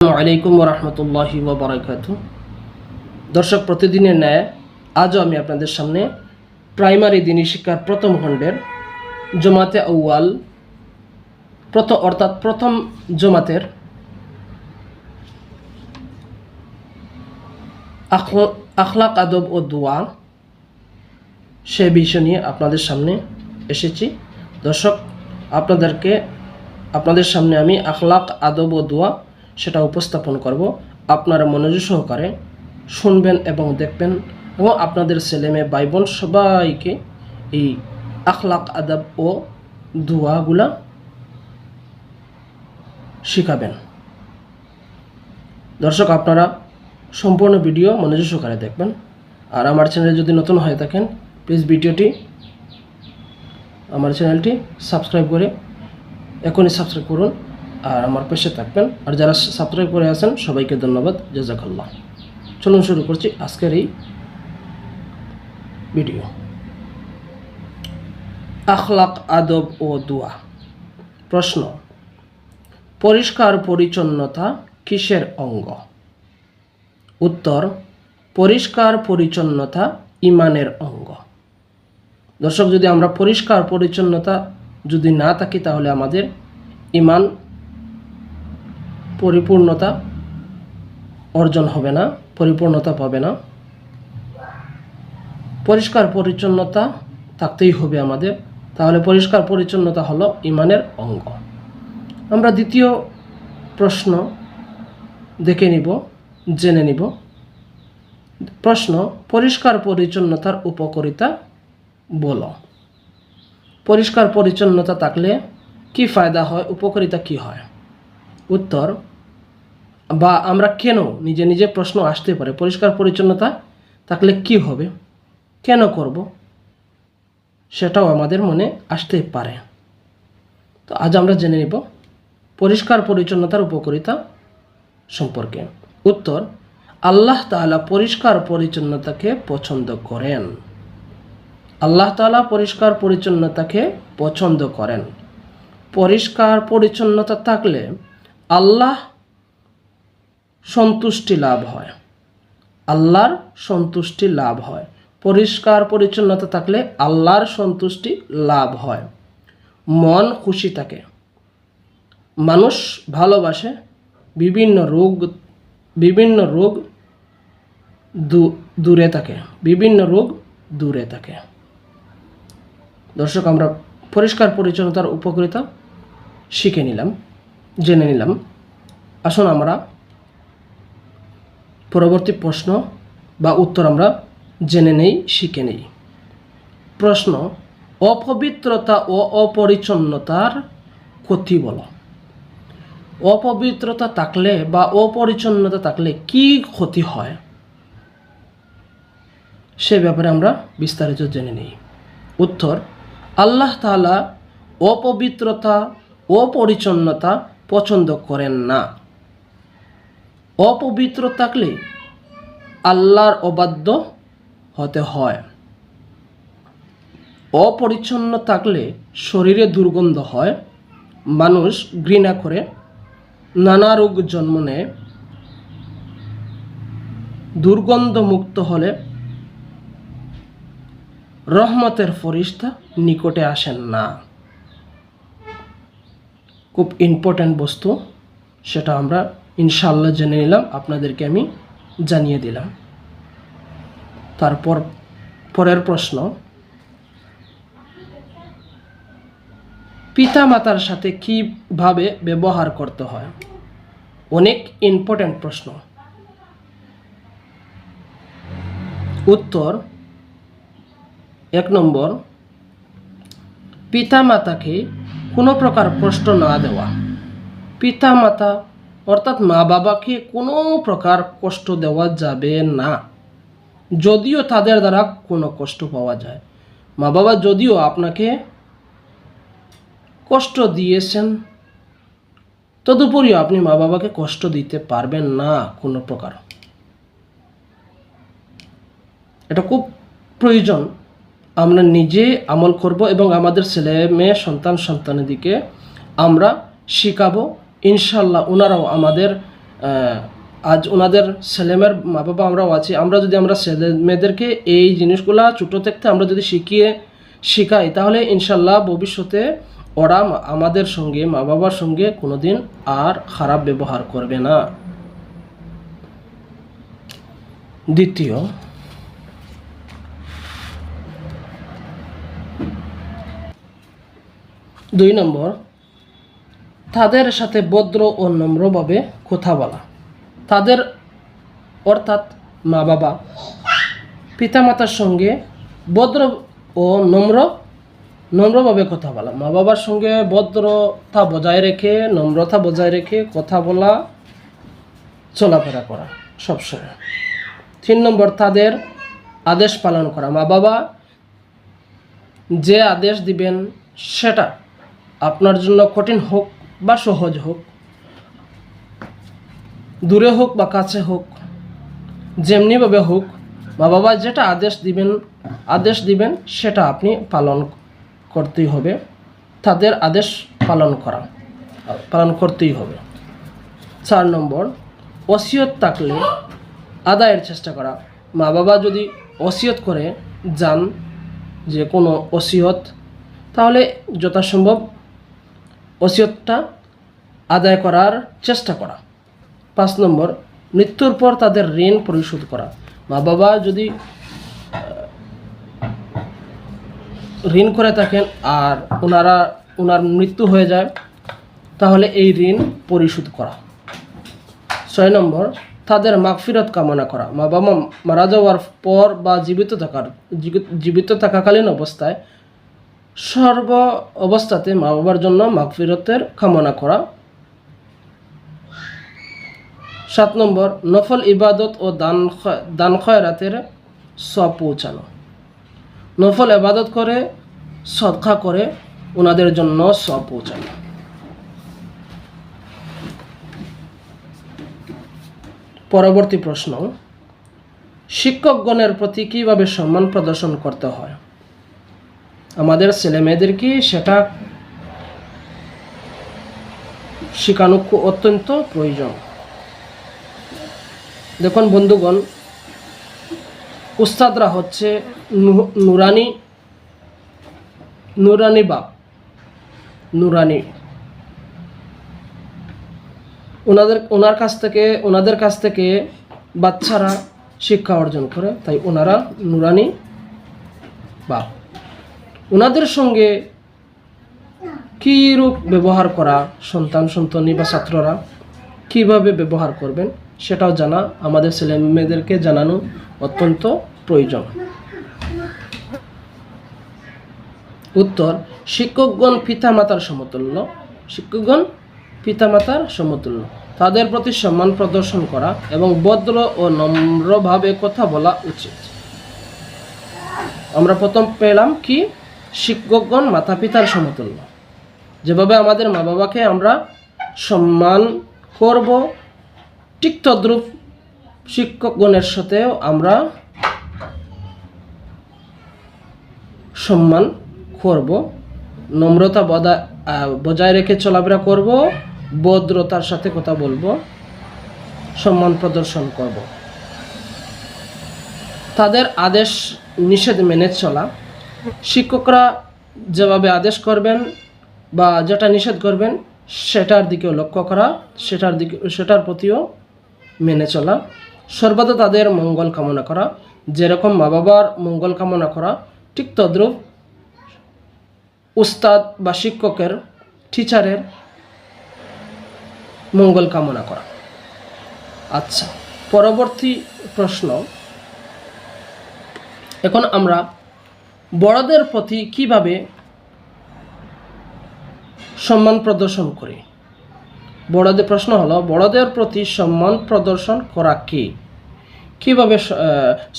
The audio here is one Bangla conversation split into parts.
আলাইকুম রহমতুল্লাহি ওবরাকাতু। দর্শক, প্রতিদিনের ন্যায় আজও আমি আপনাদের সামনে প্রাইমারি দিনী শিক্ষার প্রথম খণ্ডের জমাতে আউয়াল, প্রথম অর্থাৎ প্রথম জমাতের আখল- আখলাক, আদব ও দোয়া সে বিষয় নিয়ে আপনাদের সামনে এসেছি। দর্শক, আপনাদেরকে, আপনাদের সামনে আমি আখলাক, আদব ও দোয়া সেটা উপস্থাপন করব। আপনারা মনোযোগ সহকারে শুনবেন এবং দেখবেন এবং আপনাদের ছেলে মেয়ে ভাই বোন সবাইকে এই আখলাক, আদাব ও দোয়াগুলা শিখাবেন। দর্শক, আপনারা সম্পূর্ণ ভিডিও মনোযোগ সহকারে দেখবেন। আর আমার চ্যানেলে যদি নতুন হয়ে থাকেন, প্লিজ ভিডিওটি, আমার চ্যানেলটি সাবস্ক্রাইব করে এখনই সাবস্ক্রাইব করুন। আর আমার পাশে থাকবেন। আর যারা সাবস্ক্রাইব করে আছেন, সবাইকে ধন্যবাদ। জাজাকাল্লাহ। চলুন শুরু করছি আজকের এই ভিডিও আখলাক, আদব ও দোয়া। প্রশ্ন, পরিষ্কার পরিচ্ছন্নতা কিসের অঙ্গ? উত্তর, পরিষ্কার পরিচ্ছন্নতা ইমানের অঙ্গ। দর্শক, যদি আমরা পরিষ্কার পরিচ্ছন্নতা যদি না থাকি, তাহলে আমাদের ইমান পরিপূর্ণতা অর্জন হবে না, পরিপূর্ণতা পাবে না। পরিষ্কার পরিচ্ছন্নতা থাকতেই হবে আমাদের। তাহলে পরিষ্কার পরিচ্ছন্নতা হলো ইমানের অঙ্গ। আমরা দ্বিতীয় প্রশ্ন দেখে নিব, জেনে নিব। প্রশ্ন, পরিষ্কার পরিচ্ছন্নতার উপকারিতা বলো। পরিষ্কার পরিচ্ছন্নতা থাকলে কি ফায়দা হয়, উপকারিতা কি হয়? উত্তর, বা আমরা কেন নিজে নিজে প্রশ্ন আসতে পারে, পরিষ্কার পরিচ্ছন্নতা থাকলে কি হবে, কেন করব, সেটাও আমাদের মনে আসতে পারে। তো আজ আমরা জেনে নিব পরিষ্কার পরিচ্ছন্নতার উপকারিতা সম্পর্কে। উত্তর, আল্লাহ তাআলা পরিষ্কার পরিচ্ছন্নতাকে পছন্দ করেন। আল্লাহ তাআলা পরিষ্কার পরিচ্ছন্নতাকে পছন্দ করেন। পরিষ্কার পরিচ্ছন্নতা থাকলে আল্লাহ সন্তুষ্টি লাভ হয়। আল্লাহর সন্তুষ্টি লাভ হয়। পরিষ্কার পরিচ্ছন্নতা থাকলে আল্লাহর সন্তুষ্টি লাভ হয়। মন খুশি থাকে। মানুষ ভালোবাসে বিভিন্ন রোগ বিভিন্ন রোগ দূরে থাকে। বিভিন্ন রোগ দূরে থাকে। দর্শক, আমরা পরিষ্কার পরিচ্ছন্নতার উপকৃত শিখে নিলাম। জেনে নিলাম। আসুন আমরা পরবর্তী প্রশ্ন বা উত্তর আমরা জেনে নেই, শিখে নেই। প্রশ্ন, অপবিত্রতা ও অপরিচ্ছন্নতার ক্ষতি বলো। অপবিত্রতা থাকলে বা অপরিচ্ছন্নতা থাকলে কি ক্ষতি হয়? সে ব্যাপারে আমরা বিস্তারিত জেনে নিই। উত্তর, আল্লাহ তাআলা অপবিত্রতা, অপরিচ্ছন্নতা পছন্দ করেন না। অপবিত্র থাকলে আল্লাহর অবাধ্য হতে হয়। অপরিচ্ছন্ন থাকলে শরীরে দুর্গন্ধ হয়। মানুষ ঘৃণা করে, নানা রোগ জন্ম নেয়। দুর্গন্ধ মুক্ত হলে রহমতের ফরিস্তা নিকটে আসেন না। খুব ইম্পর্ট্যান্ট বস্তু, সেটা আমরা ইনশাল্লাহ জেনে নিলাম, আপনাদেরকে আমি জানিয়ে দিলাম। তারপর পরের প্রশ্ন পিতা মাতার সাথে কীভাবে ব্যবহার করতে হয়? অনেক ইম্পর্ট্যান্ট প্রশ্ন। উত্তর, এক নম্বর পিতা মাতাকে কোনো প্রকার কষ্ট না দেওয়া। পিতা মাতা অর্থাৎ মা বাবাকে কোনো প্রকার কষ্ট দেওয়া যাবে না। যদিও তাদের দ্বারা কোনো কষ্ট পাওয়া যায়। মা বাবা যদিও আপনাকে কষ্ট দিয়েছেন তদুপরিও আপনি মা বাবাকে কষ্ট দিতে পারবেন না কোনো প্রকার। এটা খুব প্রয়োজন। আমরা নিজে আমল করব এবং আমাদের ছেলে মেয়ে, সন্তান, সন্তানের দিকে আমরা শিখাবো। ইনশাল্লাহ ওনারাও আমাদের আজ ওনাদের ছেলেমেয়ের মা বাবা আমরাও আছি। আমরা যদি আমরা ছেলে মেয়েদেরকে এই জিনিসগুলা ছোটো থাকতে আমরা যদি শিখিয়ে শিখাই, তাহলে ইনশাল্লাহ ভবিষ্যতে ওরা আমাদের সঙ্গে মা বাবার সঙ্গে কোনোদিন আর খারাপ ব্যবহার করবে না। দ্বিতীয় দুই নম্বর, তাদের সাথে ভদ্র ও নম্রভাবে কথা বলা। তাদের অর্থাৎ মা বাবা, পিতামাতার সঙ্গে ভদ্র ও নম্র, নম্রভাবে কথা বলা। মা বাবার সঙ্গে ভদ্রতা বজায় রেখে, নম্রতা বজায় রেখে কথা বলা, চলাফেরা করা সবসময়। তিন নম্বর, তাদের আদেশ পালন করা। মা বাবা যে আদেশ দিবেন, সেটা আপনার জন্য কঠিন হোক বা সহজ হোক, দূরে হোক বা কাছে হোক, যেমনিভাবে হোক, মা বাবা যেটা আদেশ দিবেন আদেশ দিবেন, সেটা আপনি পালন করতেই হবে। তাদের আদেশ পালন করা, পালন করতেই হবে। চার নম্বর, ওসিয়ত থাকলে আদায়ের চেষ্টা করা। মা বাবা যদি ওসিয়ত করে, যান যে কোনো ওসিয়ত, তাহলে যথাসম্ভব ওসিয়তটা আদায় করার চেষ্টা করা। পাঁচ নম্বর, মৃত্যুর পর তাদের ঋণ পরিশোধ করা। মা বাবা যদি ঋণ করে থাকেন আর ওনারা, ওনার মৃত্যু হয়ে যায়, তাহলে এই ঋণ পরিশোধ করা। ছয় নম্বর, তাদের মাগফিরত কামনা করা। মা বাবা মারা যাওয়ার পর বা জীবিত থাকার, জীবিত- জীবিত থাকাকালীন অবস্থায় সর্ব অবস্থাতে মা বাবার জন্য মাগফিরতের কামনা করা। সাত নম্বর, নফল ইবাদত ও দান দান খয়রাতের সব পৌঁছানো। নফল ইবাদত করে, সদকা করে ওনাদের জন্য সব পৌঁছানো। পরবর্তী প্রশ্ন, শিক্ষকগণের প্রতি কীভাবে সম্মান প্রদর্শন করতে হয়? আমাদের ছেলে মেয়েদেরকে সেটা শেখানো অত্যন্ত প্রয়োজন। দেখুন বন্ধুগণ, উস্তাদরা হচ্ছে নুরানি নুরানি বাপ, নুরানি। ওনাদের, ওনার কাছ থেকে, ওনাদের কাছ থেকে বাচ্চারা শিক্ষা অর্জন করে, তাই ওনারা নুরানি বাপ। ওনাদের সঙ্গে কী রূপ ব্যবহার করা সন্তান, সন্তানী বা ছাত্ররা? কীভাবে ব্যবহার করবেন? সেটাও জানা, আমাদের ছেলে মেয়েদেরকে জানানো অত্যন্ত প্রয়োজন। উত্তর, শিক্ষকগণ পিতামাতার সমতুল্য। শিক্ষকগণ পিতামাতার সমতুল্য। তাদের প্রতি সম্মান প্রদর্শন করা এবং ভদ্র ও নম্রভাবে কথা বলা উচিত। আমরা প্রথম পেলাম কি? শিক্ষকগণ মাতা পিতার সমতুল্য। যেভাবে আমাদের মা বাবাকে আমরা সম্মান করব, ঠিক তদ্রূপ শিক্ষকগণের সাথেও আমরা সম্মান করব, নম্রতা বজায় রেখে চলাফেরা করব, ভদ্রতার সাথে কথা বলব, সম্মান প্রদর্শন করব। তাদের আদেশ নিষেধ মেনে চলা শিক্ষকরা যেভাবে আদেশ করবেন বা যেটা নিষেধ করবেন, সেটার দিকেও লক্ষ্য করা, সেটার দিকে, সেটার প্রতিও মেনে চলা। সর্বদা তাদের মঙ্গল কামনা করা। যেরকম মা বাবার মঙ্গল কামনা করা, ঠিক তদ্রূপ উস্তাদ বা শিক্ষকের, টিচারের মঙ্গল কামনা করা। আচ্ছা পরবর্তী প্রশ্ন। এখন আমরা বড়দের প্রতি কীভাবে সম্মান প্রদর্শন করি? বড়দের প্রশ্ন হলো, বড়দের প্রতি সম্মান প্রদর্শন করা কি? কীভাবে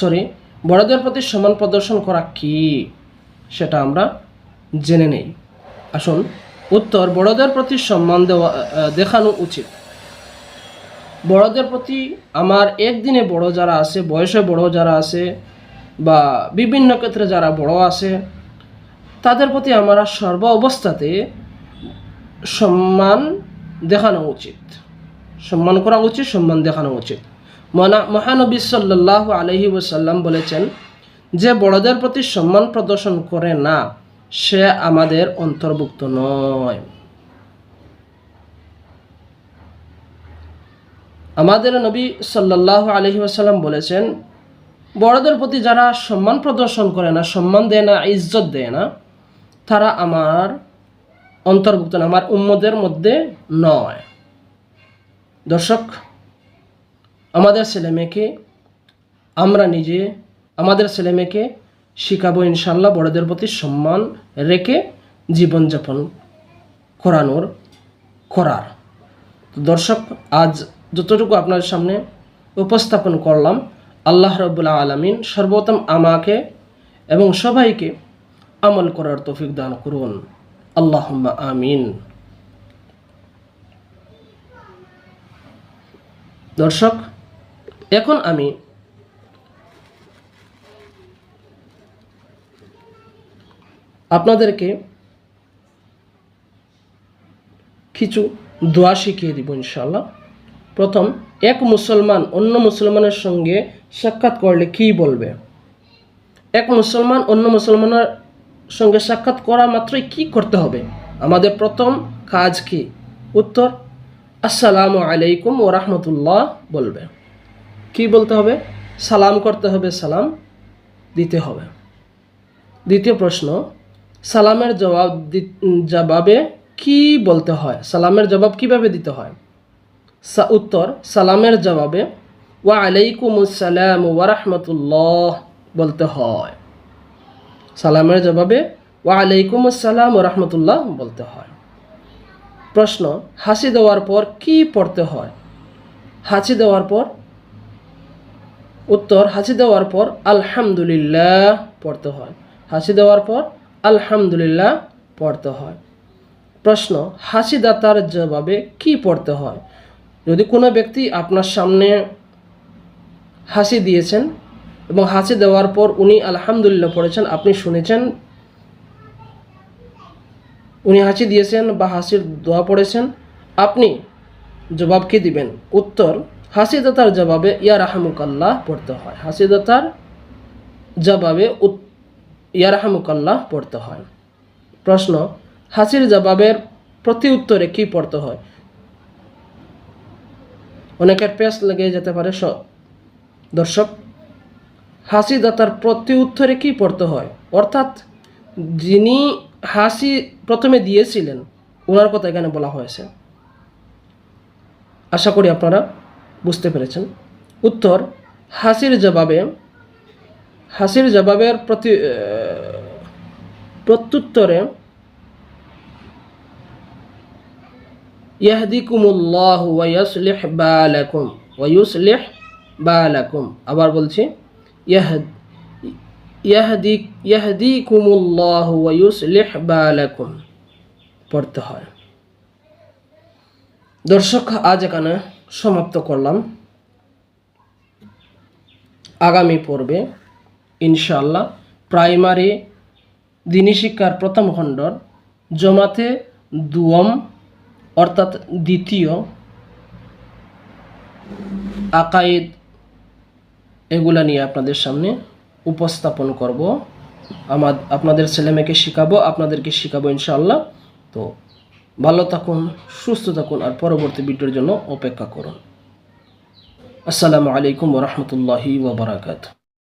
সরি বড়দের প্রতি সম্মান প্রদর্শন করা কি? সেটা আমরা জেনে নেই। আসুন, উত্তর, বড়দের প্রতি সম্মান দেওয়া দেখানো উচিত। বড়দের প্রতি আমার একদিনে বড় যারা আছে, বয়সে বড় যারা আছে বা বিভিন্ন ক্ষেত্রে যারা বড় আছে, তাদের প্রতি আমরা সর্ব অবস্থাতে সম্মান দেখানো উচিত। সম্মান করা উচিত, সম্মান দেখানো উচিত। মনা, মহানবী সাল্লাহ আলহি ওসাল্লাম বলেছেন, যে বড়দের প্রতি সম্মান প্রদর্শন করে না, সে আমাদের অন্তর্ভুক্ত নয়। আমাদের নবী সাল্লাহ আলহি আসাল্লাম বলেছেন বড়দের প্রতি যারা সম্মান প্রদর্শন করে না, সম্মান দেয় না, ইজ্জত দেয় না, তারা আমার অন্তর্ভুক্ত না, আমার উম্মদের মধ্যে নয়। দর্শক, আমাদের ছেলেমেয়েকে আমরা নিজে, আমাদের ছেলেমেয়েকে শিখাবো ইনশাল্লাহ বড়দের প্রতি সম্মান রেখে জীবনযাপন করানোর, করার। দর্শক, আজ যতটুকু আপনার সামনে উপস্থাপন করলাম আল্লাহ রবুল্লা আলমিন সর্বোত্তম আমাকে এবং সবাইকে আমল করার তৌফিক দান করুন। আল্লাহ আমিন। দর্শক, এখন আমি আপনাদেরকে কিছু দোয়া শিখিয়ে দিব ইনশাল্লাহ প্রথম, এক মুসলমান অন্য মুসলমানের সঙ্গে সাক্ষাৎ করলে কি বলবে? এক মুসলমান অন্য মুসলমানের সঙ্গে সাক্ষাৎ করা মাত্রই কি করতে হবে? আমাদের প্রথম কাজ কি? উত্তর, আসসালামু আলাইকুম ও রাহমতুল্লাহ বলবে। কি বলতে হবে? সালাম করতে হবে, সালাম দিতে হবে। দ্বিতীয় প্রশ্ন, সালামের জবাব জবাবে কি বলতে হয়? সালামের জবাব কীভাবে দিতে হয়? উত্তর, সালামের জবাবে ওয়া আলাইকুম আসসালাম ওয়া বলতে হয়। সালামের জবাবে ওয়া আলাইকুম আসসালাম রহমতুল্লাহ বলতে হয়। প্রশ্ন, হাসি দেওয়ার পর কি পড়তে হয়? হাসি দেওয়ার পর? উত্তর, হাসি দেওয়ার পর আলহামদুলিল্লাহ পড়তে হয়। হাসি দেওয়ার পর আলহামদুলিল্লাহ পড়তে হয়। প্রশ্ন, হাসিদাতার জবাবে কি পড়তে হয়? যদি কোনো ব্যক্তি আপনার সামনে হাসি দিয়েছেন এবং হাসি দেওয়ার পর উনি আলহামদুলিল্লাহ পড়েছেন। আপনি শুনেছেন, উনি হাসি দিয়েছেন বা হাসির দোয়া পড়েছেন। আপনি জবাব কি দিবেন? উত্তর হাসিদাতার জবাবে ইয়া রাহামুকাল্লাহ পড়তে হয়। হাসিদাতার জবাবে ইয়া রাহামুকাল্লাহ পড়তে হয়। প্রশ্ন, হাসির জবাবের প্রতি উত্তরে কি পড়তে হয়? অনেকের পেস লেগে যেতে পারে দর্শক, হাসিদাতার প্রতি উত্তরে কি পড়তে হয়? অর্থাৎ যিনি হাসি প্রথমে দিয়েছিলেন, ওনার কথা এখানে বলা হয়েছে। আশা করি আপনারা বুঝতে পেরেছেন। উত্তর, হাসির জবাবে, হাসির জবাবের প্রতি প্রত্যুত্তরে, ইয়াহদিকুমুল্লাহ ওয়াইসলিহ বালাকুম ওয়াইসলিহ বালাকুম। আবার বলছি পড়তে হয়। দর্শক, আজ এখানে সমাপ্ত করলাম। আগামী পর্বে ইনশাল্লাহ প্রাইমারি দিনী শিক্ষার প্রথম খণ্ডর জমাতে দুয়ম, অর্থাৎ দ্বিতীয় আকাইদ এগুলা নিয়ে আপনাদের সামনে উপস্থাপন করব। আমার আপনাদের ছেলেমেয়েকে শেখাবো, আপনাদেরকে শেখাবো ইনশাআল্লাহ। তো ভালো থাকুন, সুস্থ থাকুন আর পরবর্তী ভিডিওর জন্য অপেক্ষা করুন। আসসালামু আলাইকুম ওরহমতুল্লাহি ওবরাকাত